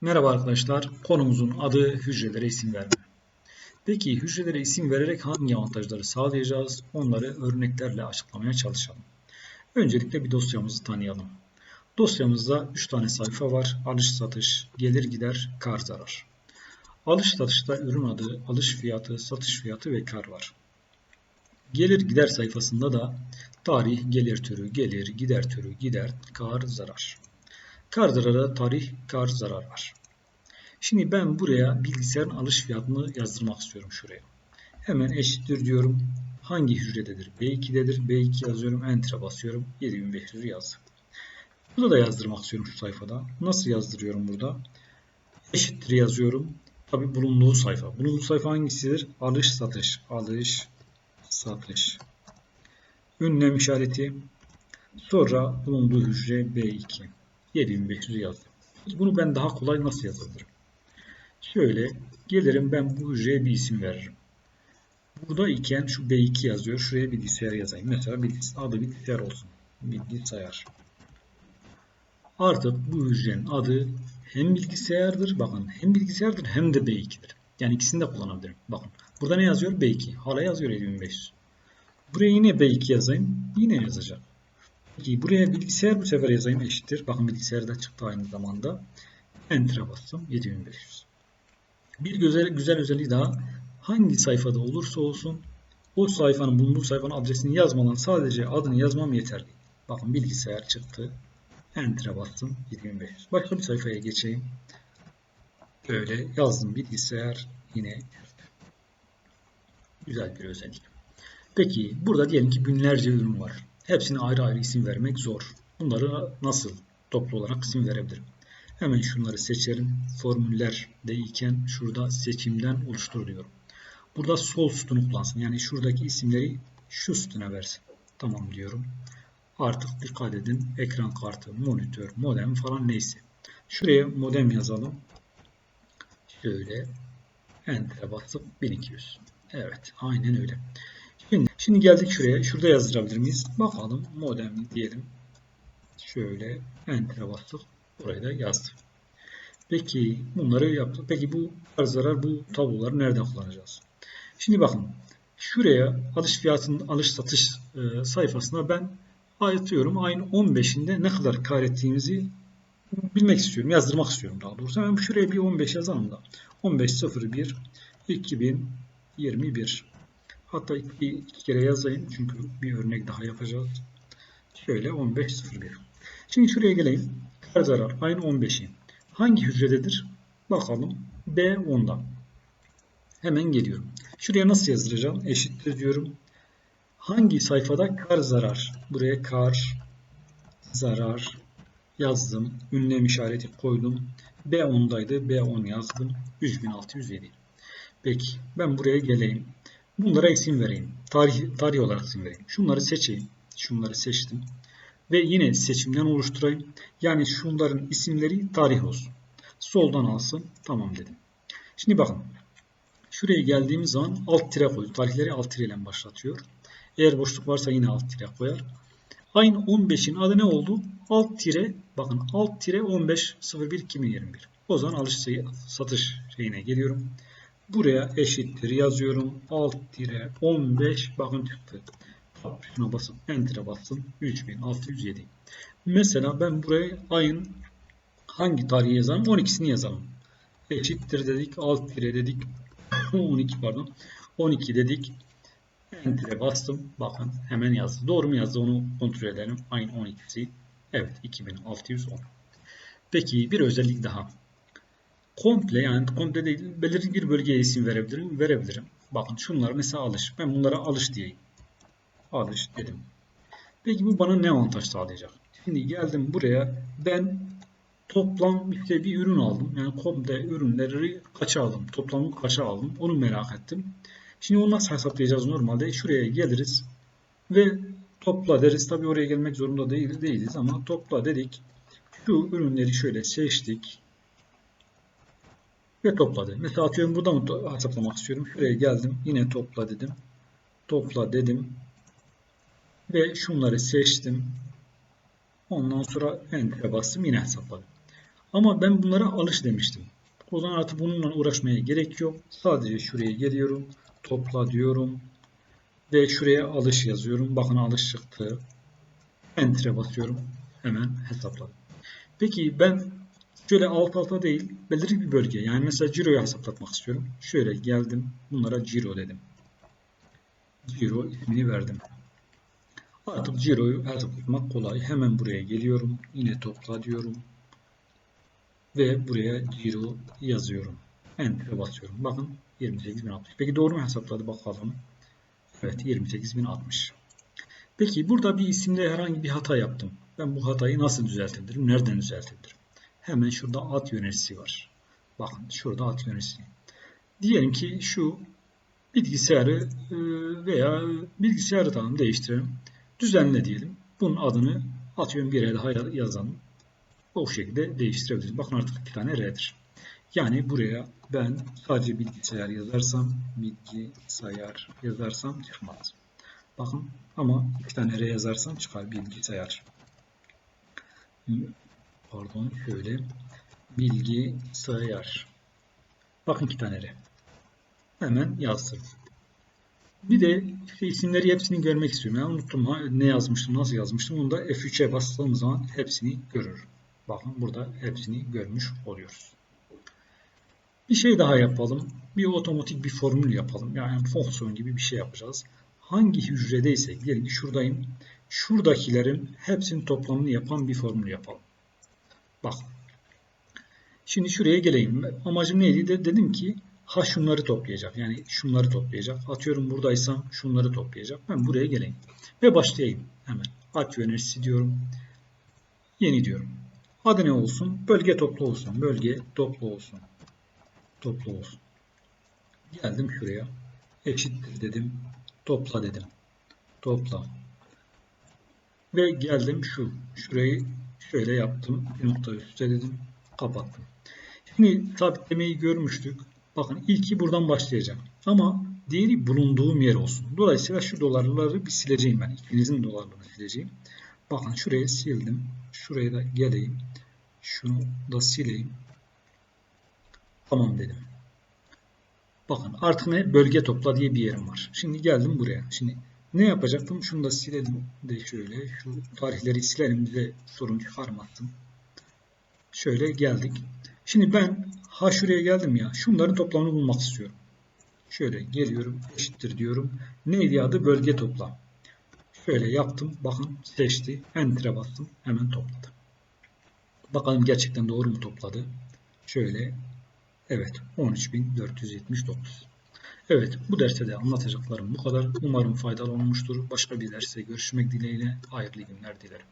Merhaba arkadaşlar. Konumuzun adı hücrelere isim verme. Peki hücrelere isim vererek hangi avantajları sağlayacağız? Onları örneklerle açıklamaya çalışalım. Öncelikle bir dosyamızı tanıyalım. Dosyamızda 3 tane sayfa var. Alış satış, gelir gider, kar zarar. Alış satışta ürün adı, alış fiyatı, satış fiyatı ve kar var. Gelir gider sayfasında da tarih, gelir türü, gelir, gider türü, gider, kar, zarar. Kar zarara tarih, kar zarar var. Şimdi ben buraya bilgisayarın alış fiyatını yazdırmak istiyorum şuraya. Hemen eşittir diyorum. Hangi hücrededir? B2'dedir. B2 yazıyorum. Enter'a basıyorum. 7500 yazdım. Burada da yazdırmak istiyorum şu sayfada. Nasıl yazdırıyorum burada? Eşittir yazıyorum. Tabi bulunduğu sayfa. Bulunduğu sayfa hangisidir? Alış satış. Alış satış. Ünlem işareti. Sonra bulunduğu hücre B2. 7500 yazdım. Bunu ben daha kolay nasıl yazabilirim? Şöyle gelirim ben bu hücreye bir isim veririm. Burada iken şu B2 yazıyor. Şuraya bilgisayar yazayım. Mesela bilgis adı bilgisayar olsun. Bilgisayar. Artık bu hücrenin adı hem bilgisayardır. Bakın hem bilgisayardır hem de B2'dir. Yani ikisini de kullanabilirim. Bakın burada ne yazıyor? B2. Hala yazıyor 7500. Buraya yine B2 yazayım. Yine yazacak. Peki buraya bilgisayar bu sefer yazayım eşittir. Bakın bilgisayarda çıktı aynı zamanda. Enter'a bastım 7500. Bir güzel, güzel özelliği daha hangi sayfada olursa olsun o sayfanın bulunduğu sayfanın adresini yazmadan sadece adını yazmam yeterli. Bakın bilgisayar çıktı. Enter'a bastım 7500. Başka bir sayfaya geçeyim. Böyle yazdım bilgisayar yine güzel bir özellik. Peki burada diyelim ki binlerce ürün var. Hepsine ayrı ayrı isim vermek zor. Bunları nasıl toplu olarak isim verebilirim? Hemen şunları seçerim. Formüller de iken şurada seçimden oluştur diyorum. Burada sol sütunu kullansın. Yani şuradaki isimleri şu sütuna versin. Tamam diyorum. Artık dikkat edin. Ekran kartı, monitör, modem falan neyse. Şuraya modem yazalım. Şöyle Enter'e basıp 1200. Evet. Aynen öyle. Şimdi, şimdi geldik şuraya. Şurada yazdırabilir miyiz? Bakalım modem diyelim. Şöyle Enter'e bastık. Burayı da yazdık. Peki bunları yaptık. Peki bu zarar bu tabloları nereden kullanacağız? Şimdi bakın. Şuraya alış fiyatının alış satış e, sayfasına ben atıyorum ayın 15'inde ne kadar kar ettiğimizi bilmek istiyorum. Yazdırmak istiyorum daha doğrusu. Hemen şuraya bir 15 yazalım da. 15.01 2021 Hatta iki, iki kere yazayım çünkü bir örnek daha yapacağız. Şöyle 15.01. Şimdi şuraya geleyim. Kar zarar ayın 15'i. Hangi hücrededir? Bakalım. B10'da. Hemen geliyorum. Şuraya nasıl yazdıracağım? Eşittir diyorum. Hangi sayfada kar zarar? Buraya kar zarar yazdım. Ünlem işareti koydum. B10'daydı. B10 yazdım. 3607. Peki ben buraya geleyim. Bunlara isim vereyim. Tarih, tarih olarak isim vereyim. Şunları seçeyim. Şunları seçtim. Ve yine seçimden oluşturayım. Yani şunların isimleri tarih olsun. Soldan alsın. Tamam dedim. Şimdi bakın. Şuraya geldiğimiz zaman alt tire koyuyor. Tarihleri alt tire ile başlatıyor. Eğer boşluk varsa yine alt tire koyar. Ayın 15'in adı ne oldu? Alt tire bakın alt tire 15 01 2021. O zaman alış satış şeyine geliyorum. Buraya eşittir yazıyorum. Alt tire 15 bakın çıktı. Şuna basıp enter'e bastım. 3607. Mesela ben buraya ayın hangi tarihi yazalım? 12'sini yazalım. Eşittir dedik. Alt tire dedik. 12 pardon. 12 dedik. Enter'e bastım. Bakın hemen yazdı. Doğru mu yazdı onu kontrol edelim. Ayın 12'si. Evet 2610. Peki bir özellik daha komple yani komple değil belirli bir bölgeye isim verebilirim. Verebilirim. Bakın şunlar mesela alış. Ben bunlara alış diyeyim. Alış dedim. Peki bu bana ne avantaj sağlayacak? Şimdi geldim buraya ben toplam işte bir ürün aldım. Yani komple ürünleri kaça aldım? Toplamı kaça aldım? Onu merak ettim. Şimdi onu nasıl hesaplayacağız normalde? Şuraya geliriz ve topla deriz. Tabi oraya gelmek zorunda değil, değiliz ama topla dedik. Şu ürünleri şöyle seçtik ve topladı. Mesela atıyorum burada mı hesaplamak istiyorum. Şuraya geldim. Yine topla dedim. Topla dedim. Ve şunları seçtim. Ondan sonra enter'e bastım yine hesapladım. Ama ben bunlara alış demiştim. O zaman artık bununla uğraşmaya gerek yok. Sadece şuraya geliyorum. Topla diyorum. Ve şuraya alış yazıyorum. Bakın alış çıktı. Enter'e basıyorum. Hemen hesapladım. Peki ben şöyle alt alta değil belirli bir bölge yani mesela ciroyu hesaplatmak istiyorum. Şöyle geldim. Bunlara ciro dedim. Ciro ismini verdim. Artık ciroyu hesaplatmak kolay. Hemen buraya geliyorum. Yine topla diyorum. Ve buraya ciro yazıyorum. Enter'e basıyorum. Bakın 28.060. Peki doğru mu hesapladı bakalım. Evet 28.060. Peki burada bir isimde herhangi bir hata yaptım. Ben bu hatayı nasıl düzeltebilirim? Nereden düzeltebilirim? Hemen şurada at yöneticisi var. Bakın şurada at yöneticisi. Diyelim ki şu bilgisayarı e, veya bilgisayarı tamam değiştirelim. Düzenle diyelim. Bunun adını atıyorum bir yere daha yazalım. O şekilde değiştirebiliriz. Bakın artık iki tane R'dir. Yani buraya ben sadece bilgisayar yazarsam bilgisayar yazarsam çıkmaz. Bakın ama iki tane R yazarsam çıkar bilgisayar. Pardon şöyle bilgisayar. Bakın iki tane R. Hemen yazdım. Bir de işte isimleri hepsini görmek istiyorum. Yani unuttum ha, ne yazmıştım, nasıl yazmıştım. Onu da F3'e bastığım zaman hepsini görür. Bakın burada hepsini görmüş oluyoruz. Bir şey daha yapalım. Bir otomatik bir formül yapalım. Yani fonksiyon gibi bir şey yapacağız. Hangi hücredeysek, diyelim ki şuradayım. Şuradakilerin hepsinin toplamını yapan bir formül yapalım. Bak. Şimdi şuraya geleyim. Amacım neydi? De, dedim ki ha şunları toplayacak. Yani şunları toplayacak. Atıyorum buradaysam şunları toplayacak. Ben buraya geleyim. Ve başlayayım hemen. At yöneticisi diyorum. Yeni diyorum. Adı ne olsun? Bölge toplu olsun. Bölge toplu olsun. Toplu olsun. Geldim şuraya. Eşittir dedim. Topla dedim. Topla. Ve geldim şu. Şurayı şöyle yaptım. Bir nokta üstte dedim. Kapattım. Şimdi sabitlemeyi görmüştük. Bakın ilki buradan başlayacak. Ama diğeri bulunduğum yer olsun. Dolayısıyla şu dolarları bir sileceğim ben. İkinizin dolarlarını sileceğim. Bakın şuraya sildim. Şuraya da geleyim. Şunu da sileyim. Tamam dedim. Bakın artık ne? Bölge topla diye bir yerim var. Şimdi geldim buraya. Şimdi ne yapacaktım? Şunu da silelim de şöyle. Şu tarihleri silelim bize sorun çıkarmasın. Şöyle geldik. Şimdi ben ha şuraya geldim ya. Şunların toplamını bulmak istiyorum. Şöyle geliyorum. Eşittir diyorum. Neydi adı? Bölge toplam. Şöyle yaptım. Bakın seçti. Enter'e bastım. Hemen topladı. Bakalım gerçekten doğru mu topladı. Şöyle. Evet. 13.479. Evet. Bu derste de anlatacaklarım bu kadar. Umarım faydalı olmuştur. Başka bir derste görüşmek dileğiyle. Hayırlı günler dilerim.